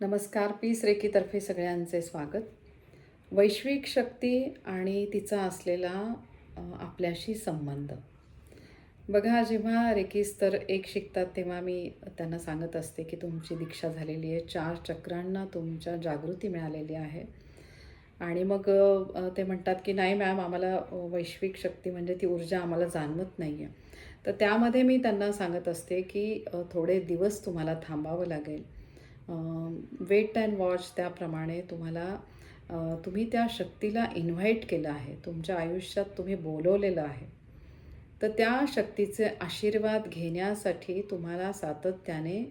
नमस्कार पीस रेकीतर्फे सगळ्यांचे स्वागत. वैश्विक शक्ती आणि तिचा असलेला आपल्याशी संबंध. बघा जेव्हा रेकीस तर एक शिकतात तेव्हा मी त्यांना सांगत असते की तुमची दीक्षा झालेली आहे. चार चक्रांना तुमच्या जागृती मिळालेली आहे. आणि मग ते म्हणतात की नाही मॅम आम्हाला वैश्विक शक्ती म्हणजे ती ऊर्जा आम्हाला जाणवत नाही आहे तर त्यामध्ये मी त्यांना सांगत असते की थोडे दिवस तुम्हाला थांबावं लागेल. वेट अँड वॉच त्याप्रमाणे तुम्हाला तुम्ही त्या शक्तीला इन्व्हाइट केलं आहे. तुमच्या आयुष्यात तुम्ही बोलवलेलं आहे. तर त्या शक्तीचे आशीर्वाद घेण्यासाठी तुम्हाला सातत्याने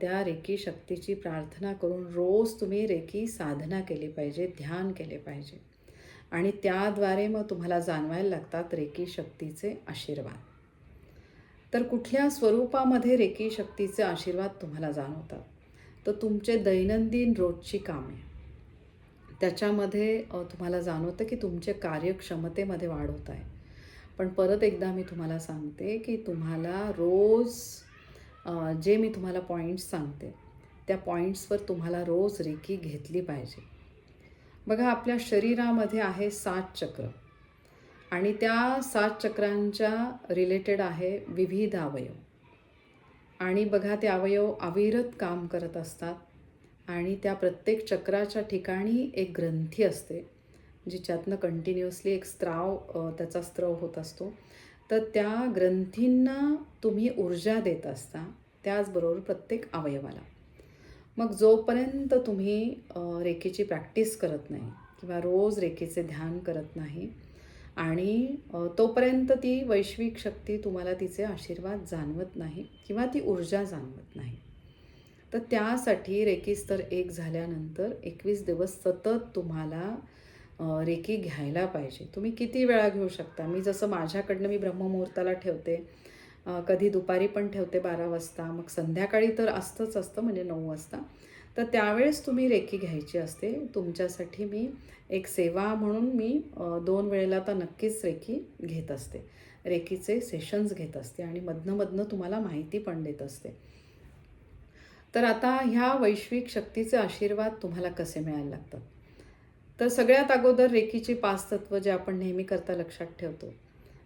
त्या रेकी शक्तीची प्रार्थना करून रोज तुम्ही रेकी साधना केली पाहिजे ध्यान केले पाहिजे. आणि त्याद्वारे मग तुम्हाला जाणवायला लागतात रेकी शक्तीचे आशीर्वाद. तर कुठल्या स्वरूपामध्ये रेकी शक्तीचे आशीर्वाद तुम्हाला जाणवतात? तर तुमचे दैनंदिन रोजची कामे. त्याच्यामध्ये तुम्हाला जाणवतं की तुमचे कार्यक्षमतेमध्ये वाढ होत आहे. पण परत एकदा मी तुम्हाला सांगते की तुम्हाला रोज जे मी तुम्हाला पॉईंट्स सांगते त्या पॉईंट्सवर तुम्हाला रोज रेकी घेतली पाहिजे. बघा आपल्या शरीरामध्ये आहे सात चक्र. आणि त्या सात चक्रांच्या रिलेटेड आहे विविध अवयव. आणि बघा ते अवयव अविरत काम करत असतात. आणि त्या प्रत्येक चक्राच्या ठिकाणी एक ग्रंथी असते जिच्यातनं कंटिन्युअसली एक स्त्राव त्याचा स्त्रव होत असतो. तर त्या ग्रंथींना तुम्ही ऊर्जा देत असता त्याचबरोबर प्रत्येक अवयवाला. मग जोपर्यंत तुम्ही रेखेची प्रॅक्टिस करत नाही किंवा रोज रेखेचे ध्यान करत नाही आणि तोपर्यंत ती वैश्विक शक्ती तुम्हाला तिचे आशीर्वाद जाणवत नाही किंवा ती ऊर्जा जाणवत नाही. तर त्यासाठी रेकी तर एक झाल्यानंतर एकवीस दिवस सतत तुम्हाला रेकी घ्यायला पाहिजे. तुम्ही किती वेळा घेऊ शकता? मी जसं माझ्याकडनं मी ब्रह्ममुहूर्ताला ठेवते कधी दुपारी पण ठेवते बारा वाजता मग संध्याकाळी तर असतंच असतं म्हणजे नऊ वाजता. तर त्यावेळेस तुम्ही रेकी घ्यायची असते. तुमच्यासाठी मी एक सेवा म्हणून मी दोन वेळेला तर नक्कीच रेकी घेत असते. रेकीचे सेशन्स घेत असते आणि मधनं तुम्हाला माहिती पण देत असते. तर आता ह्या वैश्विक शक्तीचे आशीर्वाद तुम्हाला कसे मिळायला लागतात? तर सगळ्यात अगोदर रेकीची पाच तत्व जे आपण नेहमी करता लक्षात ठेवतो.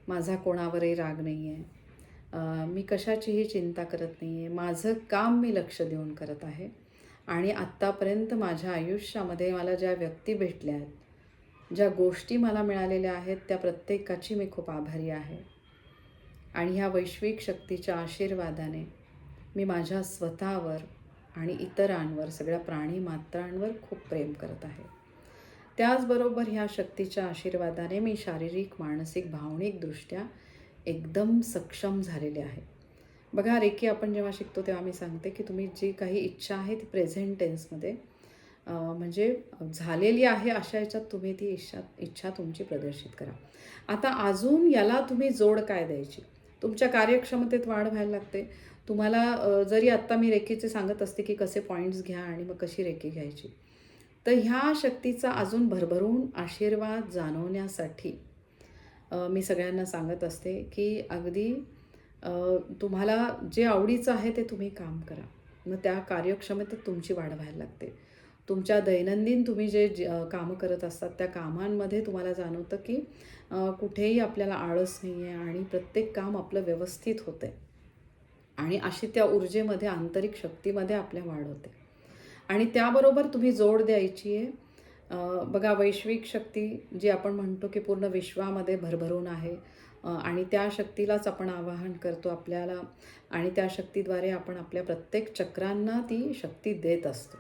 माझा कोणावरही राग नाही आहे मी कशाचीही चिंता करत नाही आहे माझं काम मी लक्ष देऊन करत आहे. आणि आत्तापर्यंत माझ्या आयुष्यामध्ये मला ज्या व्यक्ती भेटल्या आहेत ज्या गोष्टी मला मिळालेल्या आहेत त्या प्रत्येकाची मी खूप आभारी आहे. आणि ह्या वैश्विक शक्तीच्या आशीर्वादाने मी माझ्या स्वतःवर आणि इतरांवर सगळ्या प्राणी मात्रांवर खूप प्रेम करत आहे. त्याचबरोबर ह्या शक्तीच्या आशीर्वादाने मी शारीरिक मानसिक भावनिकदृष्ट्या एकदम सक्षम झालेले आहे. बघा रेकी आपण जेव्हा शिकतो तेव्हा मी सांगते की तुम्ही जी काही इच्छा आहे ती प्रेझेंट टेन्समध्ये म्हणजे झालेली आहे अशा याच्यात तुम्ही ती इच्छा इच्छा तुमची प्रदर्शित करा. आता अजून याला तुम्ही जोड काय द्यायची? तुमच्या कार्यक्षमतेत वाढ व्हायला लागते. तुम्हाला जरी आत्ता मी रेकीचे सांगत असते की कसे पॉईंट्स घ्या आणि मग कशी रेकी घ्यायची तर ह्या शक्तीचा अजून भरभरून आशीर्वाद जाणवण्यासाठी मी सगळ्यांना सांगत असते की अगदी तुम्हाला जे आवडीचं आहे ते तुम्ही काम करा. मग त्या कार्यक्षमतेत तुमची वाढ व्हायला लागते. तुमच्या दैनंदिन तुम्ही जे जे, कामं करत असतात त्या कामांमध्ये तुम्हाला जाणवतं की कुठेही आपल्याला आळस नाही आहे आणि प्रत्येक काम आपलं व्यवस्थित होतं आहे आणि अशी त्या ऊर्जेमध्ये आंतरिक शक्तीमध्ये आपल्या वाढ होते. आणि त्याबरोबर तुम्ही जोड द्यायची आहे बघा वैश्विक शक्ती जी आपण म्हणतो की पूर्ण विश्वामध्ये भरभरून आहे. आणि त्या शक्तीलाच आपण आवाहन करतो आपल्याला आणि त्या शक्तीद्वारे आपण आपल्या प्रत्येक चक्रांना ती शक्ती देत असतो.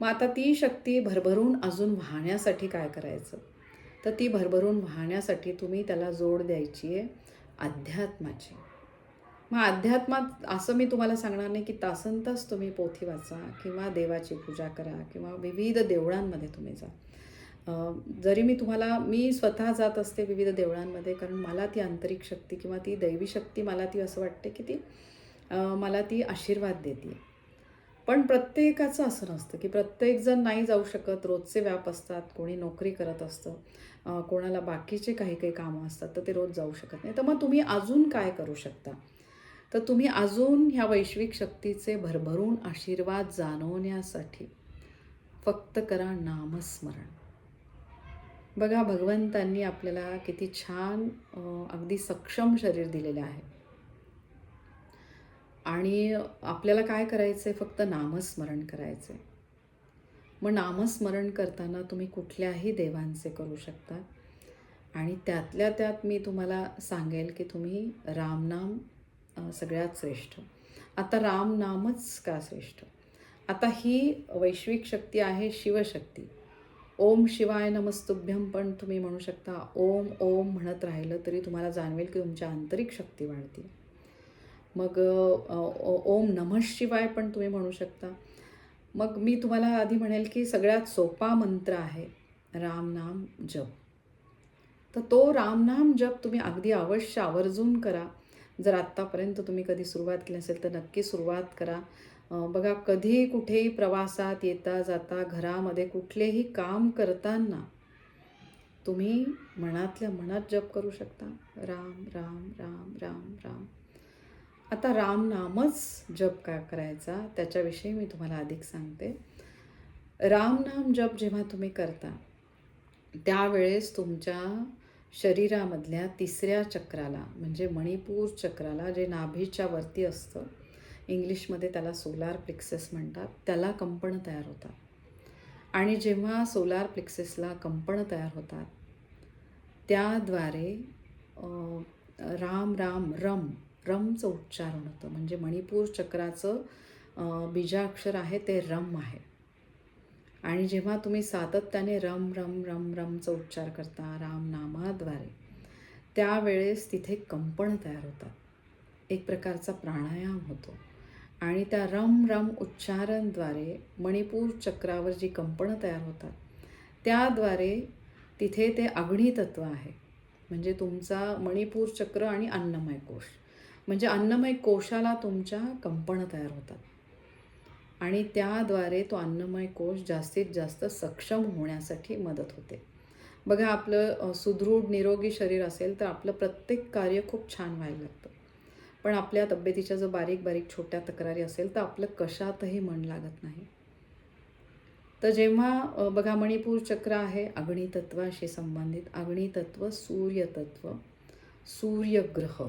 मग आता ती शक्ती भरभरून अजून वाहण्यासाठी काय करायचं? तर ती भरभरून वाहण्यासाठी तुम्ही त्याला जोड द्यायची आहे अध्यात्माची. मग अध्यात्मात असं मी तुम्हाला सांगणार नाही की तासन तास तुम्ही पोथी वाचा किंवा देवाची पूजा करा किंवा विविध देवळांमध्ये तुम्ही जा. जरी मी तुम्हाला मी स्वतः जात असते विविध देवळांमध्ये कारण मला ती आंतरिक शक्ती किंवा ती दैवी शक्ती मला ती असं वाटते की ती मला ती आशीर्वाद देते. पण प्रत्येकाचं असं नसतं की प्रत्येकजण नाही जाऊ शकत रोजचे व्याप असतात कोणी नोकरी करत असतं कोणाला बाकीचे काही काही कामं असतात तर ते रोज जाऊ शकत नाही. तर मग तुम्ही अजून काय करू शकता? तर तुम्ही अजून ह्या वैश्विक शक्तीचे भरभरून आशीर्वाद जाणवण्यासाठी फक्त करा नामस्मरण. बघा भगवंतांनी आपल्याला किती छान अगदी सक्षम शरीर दिलेलं आहे. आणि आपल्याला काय करायचं आहे फक्त नामस्मरण करायचं आहे मग नामस्मरण करताना तुम्ही कुठल्याही देवांचे करू शकता. आणि त्यातल्या त्यात मी तुम्हाला सांगेल की तुम्ही रामनाम सगळ्यात श्रेष्ठ. आता रामनामच का श्रेष्ठ? आता ही वैश्विक शक्ती आहे शिवशक्ती. ओम शिवाय नमस्तुभ्यम पण तुम्ही म्हणू शकता ओम ओम म्हणत राहिलं तरी तुम्हाला जाणवेल की तुमची आंतरिक शक्ती वाढते. मग ओम नमः शिवाय पण तुम्ही म्हणू शकता. मग मी तुम्हाला आधी म्हणेल की सगळ्यात सोपा मंत्र आहे रामनाम जप. तर तो रामनाम जप तुम्ही अगदी अवश्य आवर्जून करा. जर आत्तापर्यंत तुम्ही कधी सुरुवात केली असेल तर नक्की सुरुवात करा. बघा कधी कुठेही प्रवासात येता जाता घरामध्ये कुठलेही काम करताना तुम्ही मनातल्या मनात जप करू शकता. राम राम राम राम राम. आता रामनामच जप का करायचा त्याच्याविषयी मी तुम्हाला अधिक सांगते. रामनाम जप जेव्हा तुम्ही करता त्यावेळेस तुमच्या शरीरामधल्या तिसऱ्या चक्राला म्हणजे मणिपूर चक्राला जे नाभीच्या वरती असतं इंग्लिशमध्ये त्याला सोलार प्लेक्सेस म्हणतात त्याला कंपनं तयार होतात. आणि जेव्हा सोलार प्लेक्सेसला कंपनं तयार होतात त्याद्वारे राम राम रम रमचं उच्चारण होतं. म्हणजे मणिपूर चक्राचं बीजाक्षर आहे ते रम आहे. आणि जेव्हा तुम्ही सातत्याने रम रम रम रमचा उच्चार करता रामनामाद्वारे त्यावेळेस तिथे कंपन तयार होतात. एक प्रकारचा प्राणायाम होतो. आणि त्या रम रम उच्चारणद्वारे मणिपूर चक्रावर जी कंपनं तयार होतात त्याद्वारे तिथे ते अग्नितत्व आहे. म्हणजे तुमचा मणिपूर चक्र आणि अन्नमय कोश. म्हणजे अन्नमय कोशाला तुमच्या कंपनं तयार होतात. आणि त्याद्वारे तो अन्नमय कोश जास्तीत जास्त सक्षम होण्यासाठी मदत होते. बघा आपलं सुदृढ निरोगी शरीर असेल तर आपलं प्रत्येक कार्य खूप छान व्हायला लागतं. पण आपल्या तब्येतीच्या जर बारीक बारीक छोट्या तक्रारी असेल तर आपलं कशातही मन लागत नाही. तर जेव्हा बघा मणिपूर चक्र आहे अग्नितत्वाशी संबंधित अग्नितत्व सूर्यतत्व सूर्यग्रह.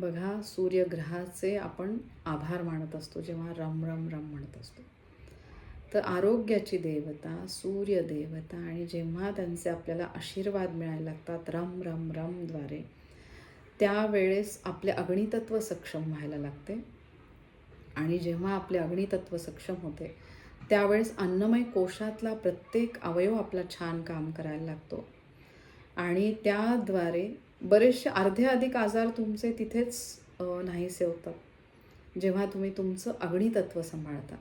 बघा सूर्यग्रहाचे आपण आभार मानत असतो जेव्हा रम रम रम म्हणत असतो. तर आरोग्याची देवता सूर्यदेवता आणि जेव्हा त्यांचे आपल्याला आशीर्वाद मिळायला लागतात रम रम रमद्वारे त्यावेळेस आपले अग्नितत्व सक्षम व्हायला लागते. आणि जेव्हा आपले अग्नितत्व सक्षम होते त्यावेळेस अन्नमय कोशातला प्रत्येक अवयव आपला छान काम करायला लागतो. आणि त्याद्वारे बरेचसे अर्धे अधिक आजार तुमचे तिथेच नाहीसे होतात. जेव्हा तुम्ही तुमचं अग्नितत्व सांभाळता.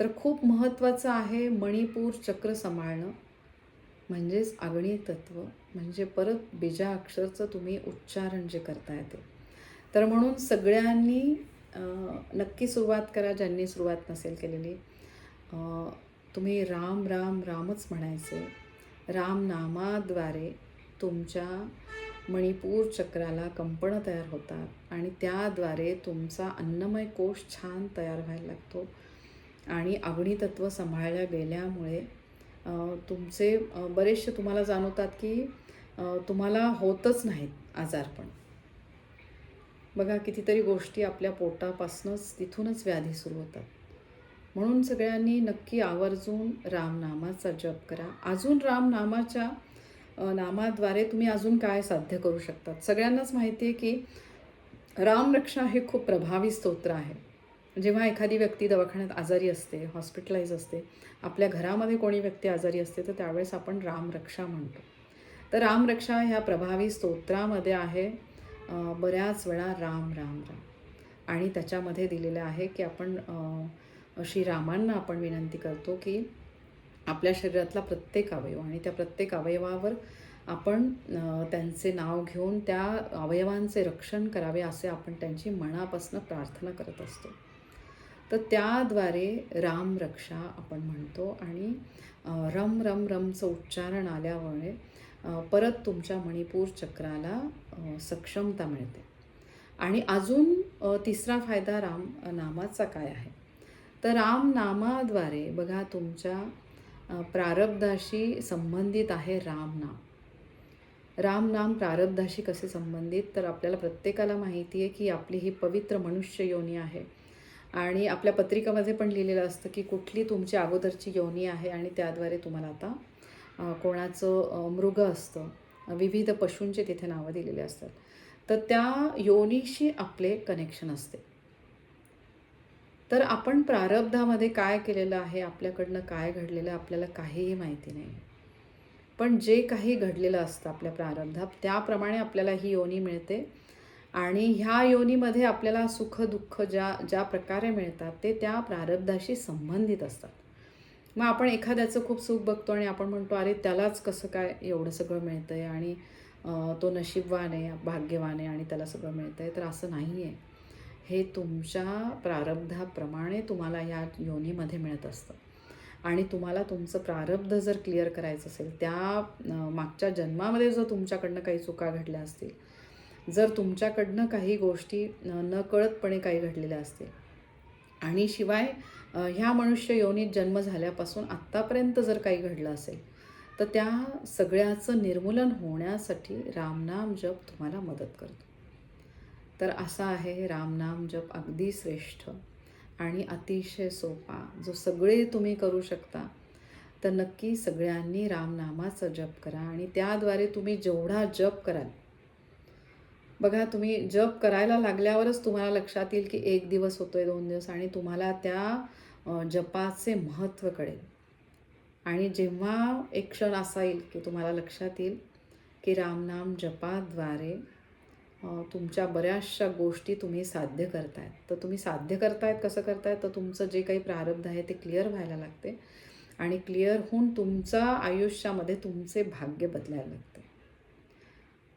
तर खूप महत्त्वाचं आहे मणिपूर चक्र सांभाळणं. म्हणजेच अग्नितत्व म्हणजे परत बीजा अक्षरचं तुम्ही उच्चारण जे करताय ते. तर म्हणून सगळ्यांनी नक्की सुरुवात करा ज्यांनी सुरुवात नसेल केलेली. तुम्ही राम राम रामच म्हणायचे. रामनामाद्वारे तुमच्या मणिपूर चक्राला कंपनं तयार होतात आणि त्याद्वारे तुमचा अन्नमय कोश छान तयार व्हायला लागतो. आणि अग्नितत्व सांभाळल्या गेल्यामुळे तुमचे बरेचसे तुम्हाला जाणवतात की तुम्हाला होतच नाहीत आजारपण. बघा कितीतरी गोष्टी आपल्या पोटापासूनच तिथूनच व्याधी सुरू होतात. म्हणून सगळ्यांनी नक्की आवर्जून रामनामाचा जप करा. अजून रामनामाच्या नामाद्वारे तुम्ही अजून काय साध्य करू शकतात? सगळ्यांनाच माहिती आहे की रामरक्षा हे खूप प्रभावी स्तोत्र आहे. जेव्हा एखादी व्यक्ती दवाखान्यात आजारी असते हॉस्पिटलाइज असते आपल्या घरामध्ये कोणी व्यक्ती आजारी असते तर त्यावेळेस आपण रामरक्षा म्हणतो. तर रामरक्षा ह्या प्रभावी स्तोत्रामध्ये आहे बऱ्याच वेळा राम राम राम. आणि त्याच्यामध्ये दिलेलं आहे की आपण श्रीरामांना आपण विनंती करतो की आपल्या शरीरातला प्रत्येक अवयव आणि त्या प्रत्येक अवयवावर आपण त्यांचे नाव घेऊन त्या अवयवांचे रक्षण करावे असे आपण त्यांची मनापासून प्रार्थना करत असतो. तर त्याद्वारे राम रक्षा आपण म्हणतो आणि रम रम रमचं उच्चारण आल्यामुळे परत तुमच्या मणिपूर चक्राला सक्षमता मिळते. आणि अजून तिसरा फायदा राम नामाचा काय आहे? तर राम नामाद्वारे बघा तुमच्या प्रारब्धाशी संबंधित आहे राम नाम. राम नाम प्रारब्धाशी कसे संबंधित? तर आपल्याला प्रत्येकाला माहिती आहे की आपली ही पवित्र मनुष्य योनी आहे. आणि आपल्या पत्रिकामध्ये पण लिहिलेलं असतं की कुठली तुमची अगोदरची योनी आहे आणि त्याद्वारे तुम्हाला आता कोणाचं मृग असतं. विविध पशूंचे तिथे नावं दिलेले असतात. तर त्या योनीशी आपले कनेक्शन असते. तर आपण प्रारब्धामध्ये काय केलेलं आहे? आपल्याकडनं काय घडलेलं आपल्याला काहीही माहिती नाही. पण जे काही घडलेलं असतं आपल्या प्रारब्धात त्याप्रमाणे आपल्याला ही योनी मिळते. आणि ह्या योनीमध्ये आपल्याला सुख दुःख ज्या ज्या प्रकारे मिळतात ते त्या प्रारब्धाशी संबंधित असतात. मग आपण एखाद्याचं खूप सुख बघतो आणि आपण म्हणतो अरे त्यालाच कसं काय एवढं सगळं मिळतं आहे आणि तो नशीबवान आहे भाग्यवान आहे आणि त्याला सगळं मिळतं आहे तर असं नाही आहे हे तुमच्या प्रारब्धाप्रमाणे तुम्हाला या योनीमध्ये मिळत असतं. आणि तुम्हाला तुमचं प्रारब्ध जर क्लिअर करायचं असेल त्या मागच्या जन्मामध्ये जर तुमच्याकडनं काही चुका घडल्या असतील जर तुमच्याकडनं काही गोष्टी नकळतपणे काही घडलेल्या असतील आणि शिवाय ह्या मनुष्य योनीत जन्म झाल्यापासून आत्तापर्यंत जर काही घडलं असेल तर त्या सगळ्याचं निर्मूलन होण्यासाठी रामनाम जप तुम्हाला मदत करतो. तर असा आहे रामनाम जप अगदी श्रेष्ठ आणि अतिशय सोपा जो सगळे तुम्ही करू शकता. तर नक्की सगळ्यांनी रामनामाचा जप करा आणि त्याद्वारे तुम्ही जेवढा जप कराल. बघा तुम्ही जप करायला लागल्यावरच तुम्हाला लक्षात येईल की एक दिवस होतोय दोन दिवस आणि तुम्हाला त्या जपाचे महत्त्व कळेल. आणि जेव्हा एक क्षण असा येईल की तुम्हाला लक्षात येईल की रामनाम जपाद्वारे तुमच्या बऱ्याचशा गोष्टी तुम्ही साध्य करतायत. तर तुम्ही साध्य करतायत कसं करतायत? तर तुमचं जे काही प्रारब्ध आहे ते क्लिअर व्हायला लागते. आणि क्लिअर होऊन तुमचा आयुष्यामध्ये तुमचे भाग्य बदलायला लागते.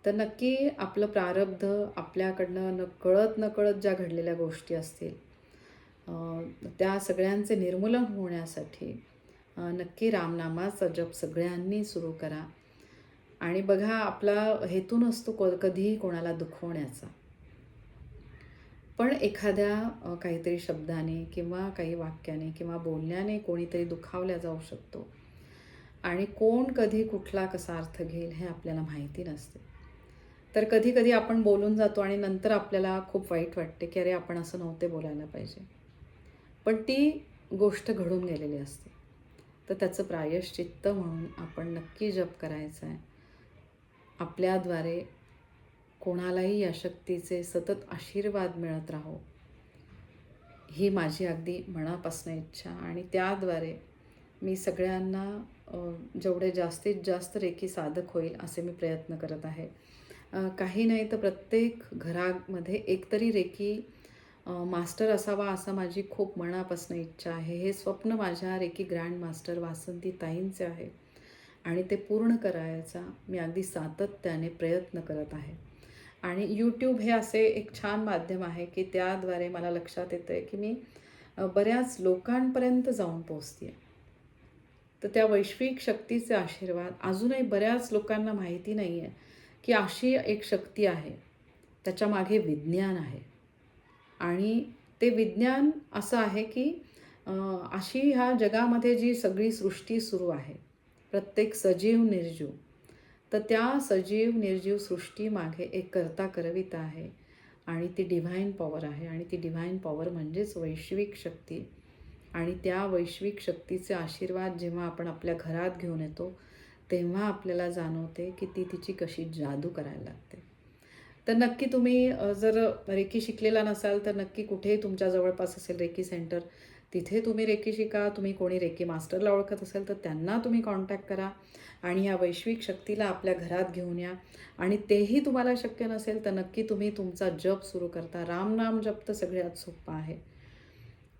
तर नक्की आपलं प्रारब्ध आपल्याकडनं न कळत न कळत ज्या घडलेल्या गोष्टी असतील त्या सगळ्यांचे निर्मूलन होण्यासाठी नक्की रामनामाचा जप सगळ्यांनी सुरू करा. आणि बघा आपला हेतू नसतो को कधीही कोणाला दुखवण्याचा. पण एखाद्या काहीतरी शब्दाने किंवा काही वाक्याने किंवा बोलण्याने कोणीतरी दुखावल्या जाऊ शकतो. आणि कोण कधी कुठला कसा अर्थ घेईल हे आपल्याला माहिती नसते. तर कधी कधी आपण बोलून जातो आणि नंतर आपल्याला खूप वाईट वाटते की अरे आपण असं नव्हते बोलायला पाहिजे. पण ती गोष्ट घडून गेलेली असते. तर त्याचं प्रायश्चित्त म्हणून आपण नक्की जप करायचं आहे. आपल्याद्वारे कोणालाही या शक्तीचे सतत आशीर्वाद मिळत राहो ही माझी अगदी मनापासून इच्छा आणि त्याद्वारे मी सगळ्यांना जेवढे जास्तीत जास्त रेखी साधक होईल असे मी प्रयत्न करत आहे. काही नाही तर प्रत्येक घरामध्ये एकतरी रेखी मास्टर असावा असा माझी खूप मनापासून इच्छा आहे. हे स्वप्न माझ्या रेखी ग्रँड मास्टर वासंती ताईंचे आहे. आणि ते पूर्ण करायचा मी अगदी सातत्याने प्रयत्न करत आहे. आणि यूट्यूब हे असे एक छान माध्यम आहे की त्याद्वारे मला लक्षात येतं आहे की मी बऱ्याच लोकांपर्यंत जाऊन पोचते तर त्या वैश्विक शक्तीचे आशीर्वाद अजूनही बऱ्याच लोकांना माहिती नाही आहे की अशी एक शक्ती आहे त्याच्यामागे विज्ञान आहे. आणि ते विज्ञान असं आहे की अशी ह्या जगामध्ये जी सगळी सृष्टी सुरू आहे प्रत्येक सजीव निर्जीव. तर त्या सजीव निर्जीव सृष्टीमागे एक करता करविता आहे आणि ती डिव्हाइन पॉवर आहे आणि ती डिव्हाइन पॉवर म्हणजेच वैश्विक शक्ती. आणि त्या वैश्विक शक्तीचे आशीर्वाद जेव्हा आपण आपल्या घरात घेऊन येतो तेव्हा आपल्याला जाणवते की ती तिची कशी जादू करायला लागते. तर नक्की तुम्ही जर रेकी शिकलेला नसाल तर नक्की कुठेही तुमच्या जवळपास असेल रेकी सेंटर तिथे तुम्ही रेकी शिका तुम्ही कोणी रेकी मास्टरला ओळखत असेल तर त्यांना तुम्ही कॉन्टॅक्ट करा आणि या वैश्विक शक्तीला आपल्या घरात घेऊन या. आणि तेही तुम्हाला शक्य नसेल तर नक्की तुम्ही तुमचा जप सुरू करता. रामनाम जप तर सगळ्यात सोपा आहे.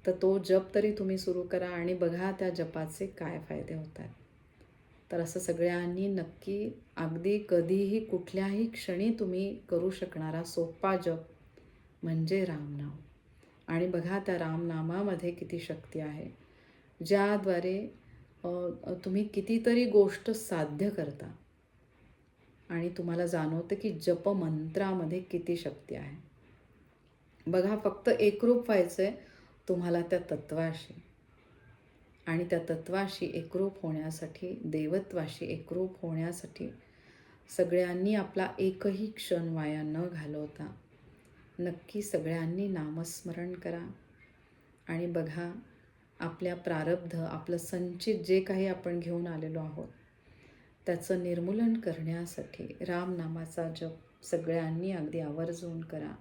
तर तो जप तरी तुम्ही सुरू करा आणि बघा त्या जपाचे काय फायदे होतात तर असं सगळ्यांनी नक्की अगदी कधीही कुठल्याही क्षणी तुम्ही करू शकणारा सोपा जप म्हणजे रामनाम आणि बघा त्या रामनामामध्ये किती शक्ती आहे. ज्याद्वारे तुम्ही कितीतरी गोष्ट साध्य करता आणि तुम्हाला जाणवतं की जपमंत्रामध्ये किती शक्ती आहे. बघा फक्त एकरूप व्हायचं आहे तुम्हाला त्या तत्वाशी. आणि त्या तत्वाशी एकरूप होण्यासाठी देवत्वाशी एकरूप होण्यासाठी सगळ्यांनी आपला एकही क्षण वाया न घालवता नक्की सगळ्यांनी नामस्मरण करा आणि बघा आपल्या प्रारब्ध आपलं संचित जे काही आपण घेऊन आलेलो आहोत त्याचं निर्मूलन करण्यासाठी रामनामाचा जप सगळ्यांनी अगदी आवर्जून करा.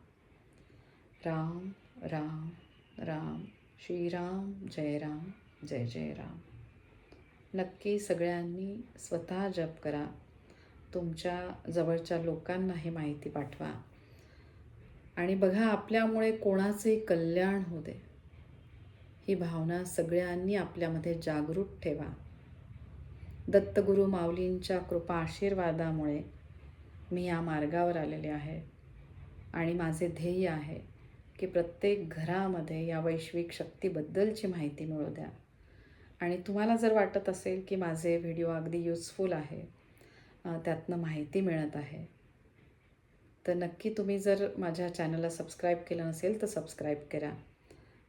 राम राम राम श्रीराम जय राम जय जय राम. नक्की सगळ्यांनी स्वतः जप करा. तुमच्या जवळच्या लोकांना हे माहिती पाठवा. आणि बघा आपल्यामुळे कोणाचे कल्याण होऊ दे. ही भावना सगळ्यांनी आपल्यामध्ये जागृत ठेवा. दत्तगुरु माऊलींच्या कृपा आशीर्वादामुळे मी या मार्गावर आलेले आहे आणि माझे ध्येय आहे की प्रत्येक घरामध्ये या वैश्विक शक्तीबद्दलची माहिती मिळू द्या. आणि तुम्हाला जर वाटत असेल की माझे व्हिडिओ अगदी युजफुल आहे त्यातनं माहिती मिळत आहे तर नक्की तुम्ही जर माझ्या चॅनलला सबस्क्राईब केलं नसेल तर सबस्क्राईब करा.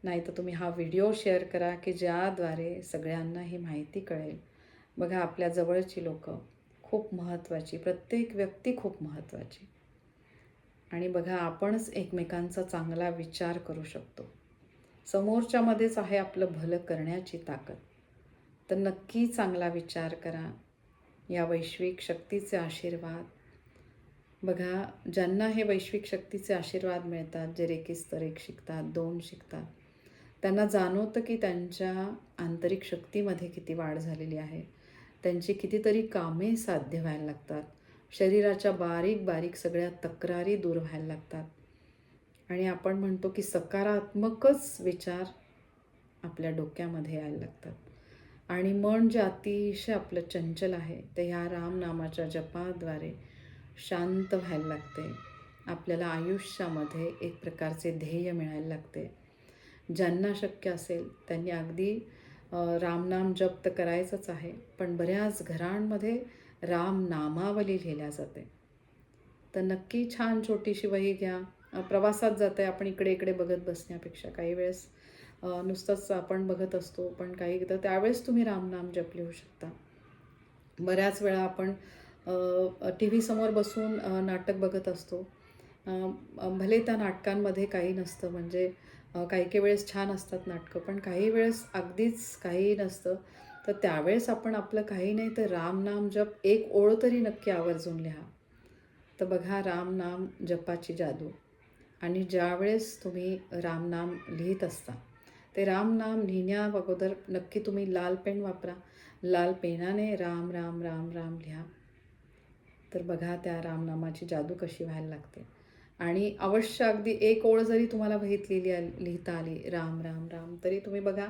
नाही तर तुम्ही हा व्हिडिओ शेअर करा की ज्याद्वारे सगळ्यांना ही माहिती कळेल. बघा आपल्या जवळची लोक खूप महत्त्वाची प्रत्येक व्यक्ती खूप महत्त्वाची आणि बघा आपणच एकमेकांचा चांगला विचार करू शकतो. समोरच्यामध्येच आहे आपलं भलं करण्याची ताकद. तर नक्की चांगला विचार करा. या वैश्विक शक्तीचे आशीर्वाद बघा ज्यांना हे वैश्विक शक्तीचे आशीर्वाद मिळतात जे रेकीस्तर एक शिकतात दोन शिकतात त्यांना जाणवतं की त्यांच्या आंतरिक शक्तीमध्ये किती वाढ झालेली आहे. त्यांची कितीतरी कामे साध्य व्हायला लागतात. शरीराच्या बारीक बारीक सगळ्या तक्रारी दूर व्हायला लागतात. आणि आपण म्हणतो की सकारात्मकच विचार आपल्या डोक्यामध्ये यायला लागतात. आणि मन जे अतिशय आपलं चंचल आहे ते ह्या रामनामाच्या जपाद्वारे शांत व्हायला लागते. आपल्याला आयुष्यामध्ये एक प्रकारचे ध्येय मिळायला लागते. ज्यांना शक्य असेल त्यांनी अगदी रामनाम जप तर करायचंच आहे पण बऱ्याच घरांमध्ये रामनामावली लिहिल्या जाते. तर नक्की छान छोटीशी वही घ्या. प्रवासात जात आहे आपण इकडे इकडे बघत बसण्यापेक्षा काही वेळेस. नुसतंच आपण बघत असतो पण काही तर त्यावेळेस तुम्ही रामनाम जप लिहू शकता. बऱ्याच वेळा आपण टी व्ही समोर बसून नाटक बघत असतो. भले त्या नाटकांमध्ये काही नसतं म्हणजे काही काही वेळेस छान असतात नाटकं पण काही वेळेस अगदीच काहीही नसतं. तर त्यावेळेस आपण आपलं काही नाही तर रामनाम जप एक ओळ तरी नक्की आवर्जून लिहा. तर बघा रामनाम जपाची जादू. आणि ज्यावेळेस तुम्ही रामनाम लिहित असता ते रामनाम लिहिण्या अगोदर नक्की तुम्ही लाल पेन वापरा. लाल पेनाने राम राम राम राम लिहा. तर बघा त्या रामनामाची जादू कशी व्हायला लागते. आणि अवश्य अगदी एक ओळ जरी तुम्हाला वहीत लिहिली लिहिता आली राम राम राम तरी तुम्ही बघा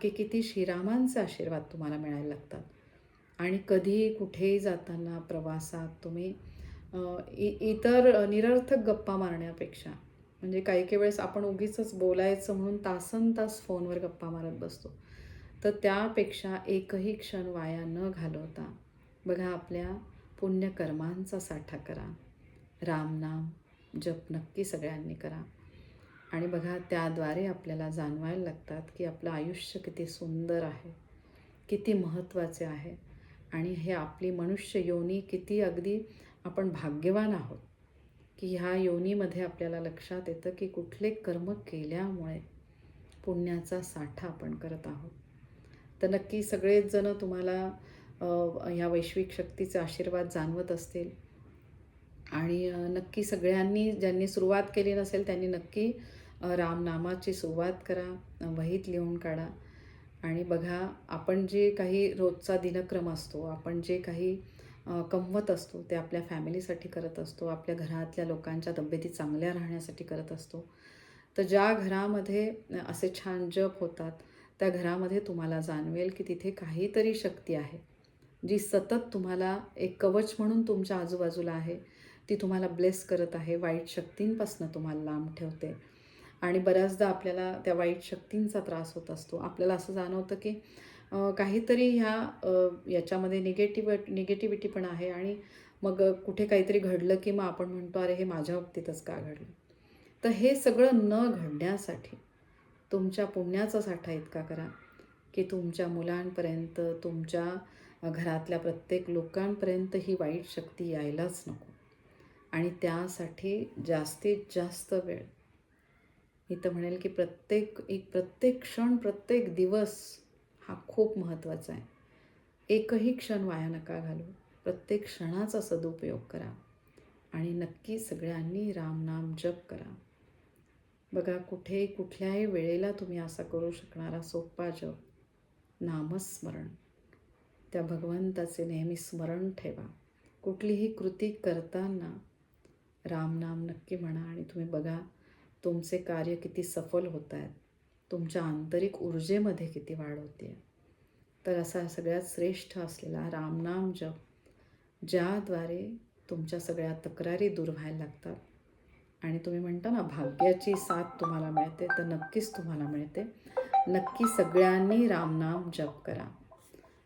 की किती श्रीरामांचे आशीर्वाद तुम्हाला मिळायला लागतात. आणि कधी कुठेही जाताना प्रवासात तुम्ही इ इतर निरर्थक गप्पा मारण्यापेक्षा म्हणजे काही काही वेळेस आपण उगीच बोलायचं म्हणून तासन तास फोनवर गप्पा मारत बसतो. तर त्यापेक्षा एकही क्षण वाया न घालवता बघा आपल्या पुण्यकर्मांचा साठा करा. रामनाम जप नक्की सगळ्यांनी करा. आणि बघा त्याद्वारे आपल्याला जाणवायला लागतात की आपलं आयुष्य किती सुंदर आहे किती महत्त्वाचे आहे. आणि हे आपली मनुष्य योनी किती अगदी आपण भाग्यवान आहोत की ह्या योनीमध्ये आपल्याला लक्षात येतं की कुठले कर्म केल्यामुळे पुण्याचा साठा आपण करत आहोत. तर नक्की सगळेच जण तुम्हाला ह्या वैश्विक शक्तीचा आशीर्वाद जाणवत असतील. आणि नक्की सगळ्यांनी ज्यांनी सुरुवात केली नसेल त्यांनी नक्की रामनामाची सुरुवात करा वहीत लिहून काढा. आणि बघा आपण जे काही रोजचा दिनक्रम असतो आपण जे काही कमवत असतो ते आपल्या फॅमिलीसाठी करत असतो आपल्या घरातल्या लोकांच्या तब्येती चांगल्या राहण्यासाठी करत असतो तर ज्या घरामध्ये असे छान जप होतात त्या घरामध्ये तुम्हाला जाणवेल की तिथे काहीतरी शक्ती आहे. जी सतत तुम्हाला एक कवच म्हणून तुमच्या आजूबाजूला आहे ती तुम्हाला ब्लेस करत आहे वाईट शक्तींपासून तुम्हाला लांब ठेवते. आणि बऱ्याचदा आपल्याला त्या वाईट शक्तींचा त्रास होत असतो. आपल्याला असं जाणवतं की काहीतरी ह्या याच्यामध्ये निगेटिव्ह निगेटिव्हिटी पण आहे आणि मग कुठे काहीतरी घडलं की मग आपण म्हणतो अरे हे माझ्या बाबतीतच का घडलं? तर हे सगळं न घडण्यासाठी तुमच्या पुण्याचा साठा इतका करा की तुमच्या मुलांपर्यंत तुमच्या घरातल्या प्रत्येक लोकांपर्यंत ही वाईट शक्ती यायलाच नको. आणि त्यासाठी जास्तीत जास्त वेळ. मी तर म्हणेल की प्रत्येक एक प्रत्येक क्षण प्रत्येक दिवस हा खूप महत्त्वाचा आहे. एकही क्षण वाया नका घालू प्रत्येक क्षणाचा सदुपयोग करा. आणि नक्की सगळ्यांनी रामनाम जप करा. बघा कुठे कुठल्याही वेळेला तुम्ही असा करू शकणारा सोपा जप. नामस्मरण. त्या भगवंताचे नेहमी स्मरण ठेवा. कुठलीही कृती करताना रामनाम नक्की म्हणा आणि तुम्ही बघा तुमचे कार्य किती सफल होत आहेत तुमच्या आंतरिक ऊर्जेमध्ये किती वाढ होते तर असा सगळ्यात श्रेष्ठ असलेला रामनाम जप ज्याद्वारे तुमच्या सगळ्या तक्रारी दूर व्हायला लागतात. आणि तुम्ही म्हणता ना भाग्याची साथ तुम्हाला मिळते तर नक्कीच तुम्हाला मिळते. नक्की सगळ्यांनी रामनाम जप करा.